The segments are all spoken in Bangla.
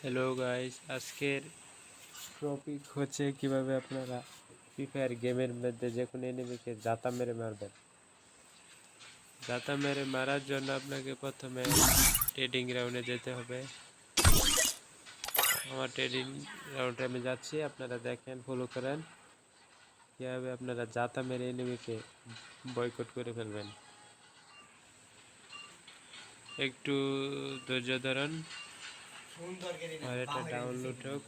হ্যালো গাইস আজকের টপিক হচ্ছে কীভাবে আপনারা ফ্রি ফায়ার গেমের মধ্যে যে কোনো এনিমিকে জাতা মেরে মারবেন। জাতা মেরে মারার জন্য আপনাকে প্রথমে ট্রেডিং রাউন্ডে যেতে হবে। আমার ট্রেডিং রাউন্ডে আমি যাচ্ছি, আপনারা দেখেন ফলো করেন। কীভাবে আপনারা জাতা মেরে এনিমিকে বয়কট করে ফেলবেন। একটু ধৈর্য ধরুন। আর এটা ডাউনলোড হোক।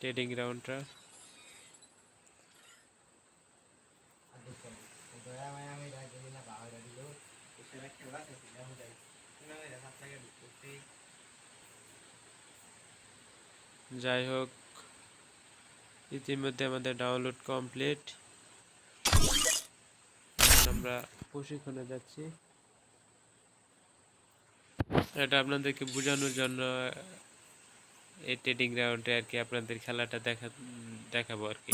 ট্রেডিং রাউন্ডটা যাই হোক, ইতিমধ্যে আমাদের ডাউনলোড কমপ্লিট আমরা প্রশিক্ষণে যাচ্ছি। এটা আপনাদেরকে বোঝানোর জন্য এই ট্রেডিং গ্রাউন্ডে আর কি আপনাদের খেলাটা দেখা, দেখাবো আর কি।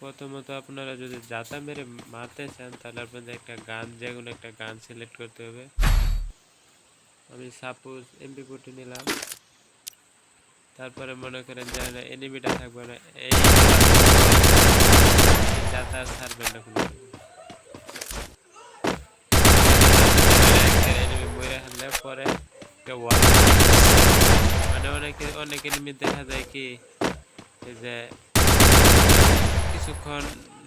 প্রথমত আপনারা যদি জাতা মেরে মারতে চান, তাহলে আপনাদের একটা গান, যে কোনো একটা গান সিলেক্ট করতে হবে। আমি সাপোজ এমপি ফোরটি নিলাম। তারপরে মনে করেন যে এনিমিটা থাকবে না, এই যাতা ছাড়বেন না কোনো এনিমি মরে হারলে পরে মানে অনেকে, অনেক এনিমি দেখা যায় কি যে কিছুক্ষণ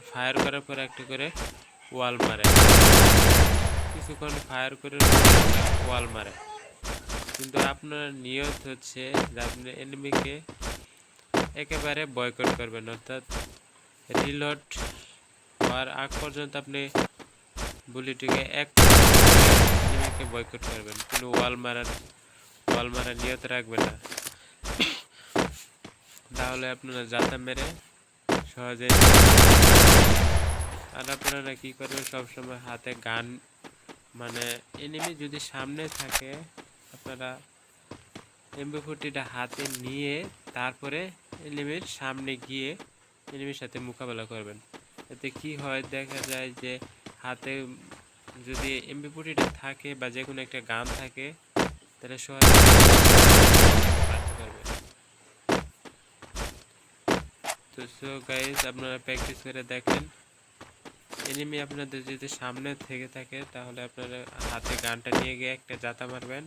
ফায়ার করার পরে একটা করে ওয়াল মারে। কিছুক্ষণ ফায়ার করে ওয়াল মারে। কিন্তু আপনার নিয়ত হচ্ছে যে আপনি এনিমিকে একেবারে বয়কট করবেন, অর্থাৎ রিলোড হওয়ার আগ পর্যন্ত আপনি বুলিটিকে এক বয়কট করবেন। কোনো ওয়াল মারার ওয়াল মারার নিয়ত রাখবে না। তাহলে আপনারা যাতা মেরে সহজে আর আপনারা কি করবেন? সবসময় হাতে গান মানে এনিমি যদি সামনে থাকে, আপনারা এমবি ফোরটিটা হাতে নিয়ে তারপরে এনিমির সামনে গিয়ে এনিমির সাথে মোকাবেলা করবেন। এতে কি হয়? দেখা যায় যে হাতে যদি এমবি ফোরটিটা থাকে বা যে কোনো একটা গান থাকে তাহলে পারবে তো সো গাইজ আপনারা প্র্যাকটিস করে দেখেন। এনিমি আপনাদের যদি সামনে থেকে থাকে, তাহলে আপনারা হাতে গানটা নিয়ে গিয়ে একটা জাতা মারবেন।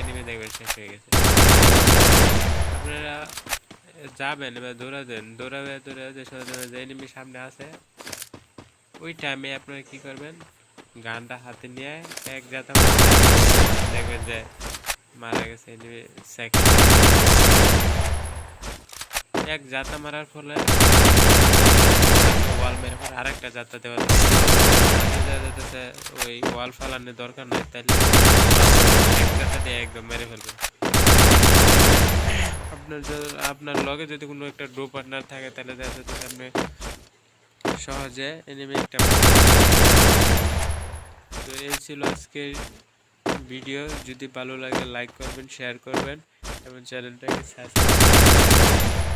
এনিমি দেখবেন, শেষ হয়ে গেছে। আপনারা যাবেন এবার দৌড়াবেন, দৌড়াবে দৌড়াবে যে এনিমি সামনে আছে, ওই টাইমে আপনারা কি করবেন? গানটা হাতে নিয়ে এক জাতা দেখবেন যে মারা গেছে এক জাতা মারার ফলে ওয়াল মেরে পরে আরেকটা যাত্রা দেওয়া যাচ্ছে ওই ওয়াল ফালানোর দরকার নাই তাহলে এক যাত্রা দিয়ে একদম মেরে ফেলবে। আপনার আপনার লগে যদি কোনো একটা ডো পার্টনার থাকে, তাহলে দেখা যাচ্ছে আপনি সহজে এনিমি একটা তো এই ছিল আজকের ভিডিও। যদি ভালো লাগে লাইক করবেন শেয়ার করবেন এবং চ্যানেলটাকে সাবস্ক্রাইব